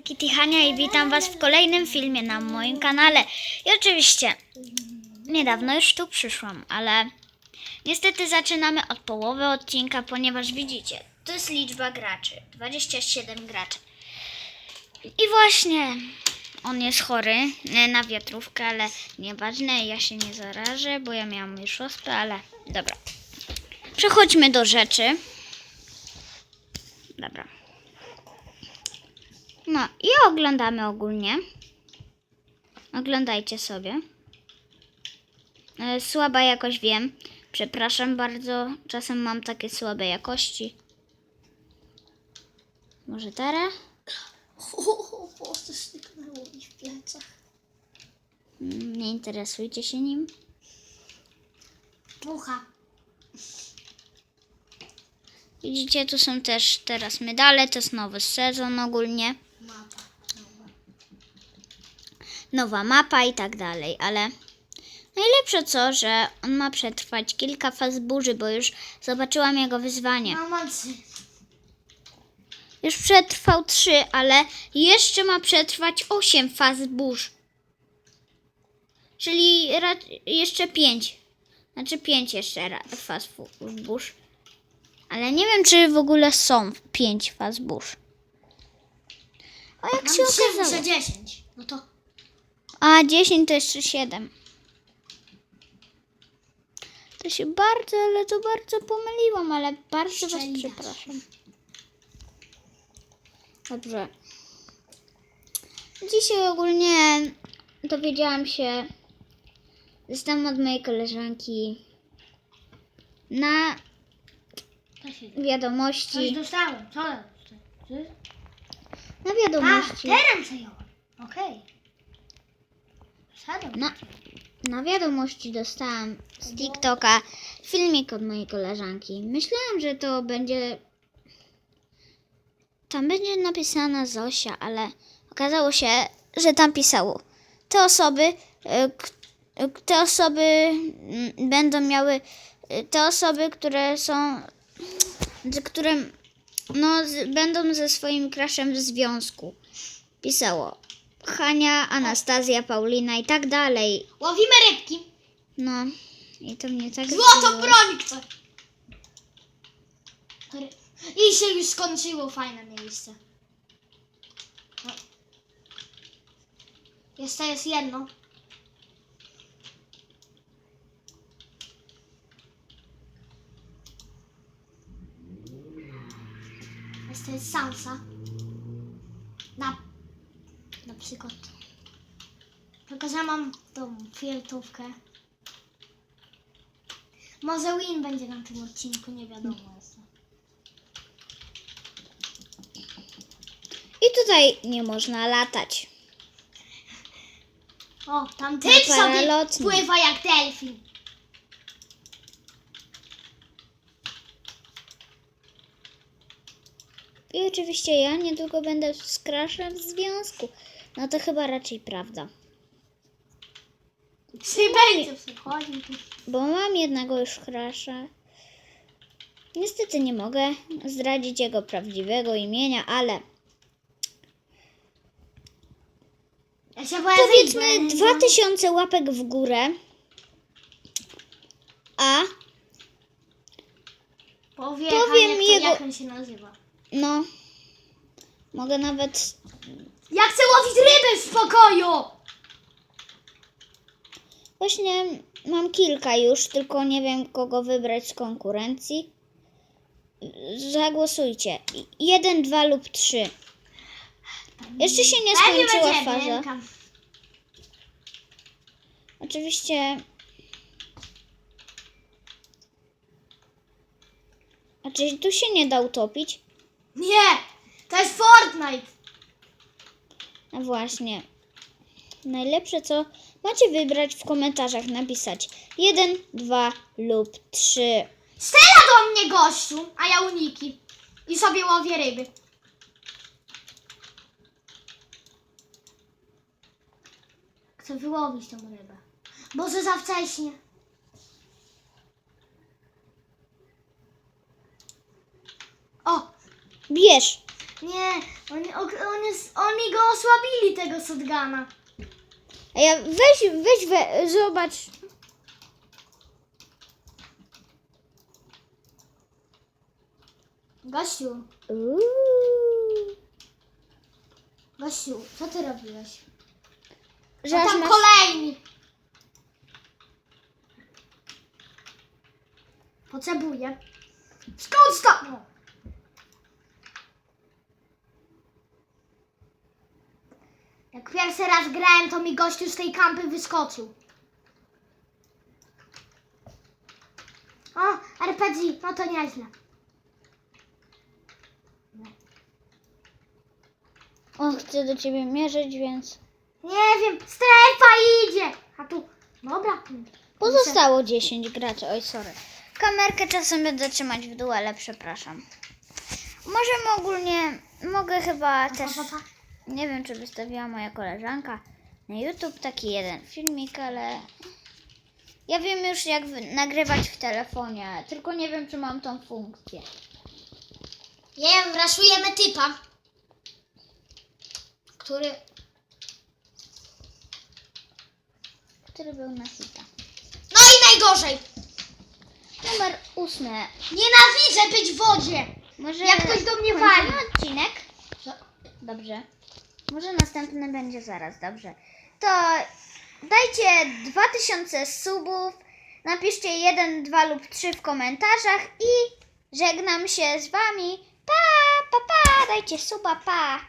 Kitty Hania i witam Was w kolejnym filmie na moim kanale. I oczywiście niedawno już tu przyszłam, ale niestety zaczynamy od połowy odcinka, ponieważ widzicie, to jest liczba graczy, 27 graczy. I właśnie on jest chory na wiatrówkę, ale nieważne, ja się nie zarażę, bo ja miałam już ospę, ale dobra. Przechodźmy do rzeczy. Dobra. No i oglądamy ogólnie. Oglądajcie sobie. E, Słaba jakość wiem. Przepraszam bardzo. Czasem mam takie słabe jakości. Może teraz? O, włosy styknęło mi w plecach. Mm, Nie interesujcie się nim. Pucha. Widzicie, tu są też teraz medale. To jest nowy sezon ogólnie. Mapa. Nowa mapa i tak dalej, ale najlepsze co, że on ma przetrwać kilka faz burzy, bo już zobaczyłam jego wyzwanie. Mama. Już przetrwał trzy, ale jeszcze ma przetrwać osiem faz burz. Czyli jeszcze pięć. Znaczy pięć jeszcze faz burz. Ale nie wiem, czy w ogóle są pięć faz burz. A jak Mam się okazało? muszę dziesięć. No to A 10 to jeszcze 7. To się bardzo, ale to bardzo pomyliłam, ale bardzo Was Szczelina. przepraszam. Dobrze. Dzisiaj ogólnie dowiedziałam się, dostałam od mojej koleżanki na się Coś wiadomości, dostałem. Co? Ty? Na A, wiadomości, teren przejąłem. Okej. Szedłem. na, na wiadomości dostałam z TikToka filmik od mojej koleżanki. Myślałam, że to będzie. Tam będzie napisana Zosia, ale okazało się, że tam pisało. Te osoby, k- y, te osoby będą miały, y, te osoby, które są, z- które no, z, będą ze swoim crushem w związku. Pisało Hania, Anastazja, Paulina i tak dalej. Łowimy rybki. No, i to mnie tak Złoto broń kto. I się już skończyło fajne miejsce. No. Jeszcze jest jedno. Jeszcze jest Sansa. Na, na przykład. Tylko, że mam tą fieltówkę. Może Win będzie na tym odcinku, nie wiadomo jeszcze. I tutaj nie można latać. O, tam typ sobie pływa jak delfin. I oczywiście ja niedługo będę z crushem w związku. No to chyba raczej prawda. Czy będzie przychodził tu? Bo mam jednego już crusha. Niestety nie mogę zdradzić jego prawdziwego imienia, ale Ja się boję powiedzmy wyjść, bo- 2000 łapek w górę. A Powie, powiem powiem jego- jak on się nazywa. No, mogę nawet Ja chcę łowić ryby w pokoju! Właśnie mam kilka już, tylko nie wiem kogo wybrać z konkurencji. Zagłosujcie. Jeden, dwa lub trzy. Jeszcze się nie skończyła będzie faza. jedynka. Oczywiście. A czy tu się nie da utopić? Nie! To jest Fortnite! No właśnie. Najlepsze co macie wybrać w komentarzach, napisać jeden, dwa lub trzy. Strzela do mnie gościu, a ja uniki. I sobie łowię ryby. Chcę wyłowić tą rybę. Boże, za wcześnie. Bierz. Nie, oni, on jest, oni go osłabili, tego Sotgana. A ja weź, weź, we, zobacz. Uuu. gościu, co ty robiłeś? Że aż tam masz... kolejny. Potrzebuję. Skąd to? No. Jak pierwszy raz grałem, to mi gościu z tej kampy wyskoczył. O, RPG, no to nieźle. On chce do ciebie mierzyć, więc... Nie wiem, strefa idzie. A tu, dobra. Pozostało 10 graczy. Oj, sorry. Kamerkę czasem będę trzymać w dół, ale przepraszam. Może ogólnie... Mogę chyba Pa, też... pa, pa. Nie wiem, czy wystawiła moja koleżanka na YouTube taki jeden filmik, ale ja wiem już jak nagrywać w telefonie, tylko nie wiem, czy mam tą funkcję. Nie wiem, raszujemy typa, który... Który był na hita. No i najgorzej. Numer ósmy. Nienawidzę być w wodzie. Może Jak ktoś do mnie kończymy wali. odcinek? Dobrze. Może następny będzie zaraz, dobrze. To dajcie 2000 subów, napiszcie 1, 2 lub 3 w komentarzach i żegnam się z wami. Pa, pa, pa, dajcie suba, pa.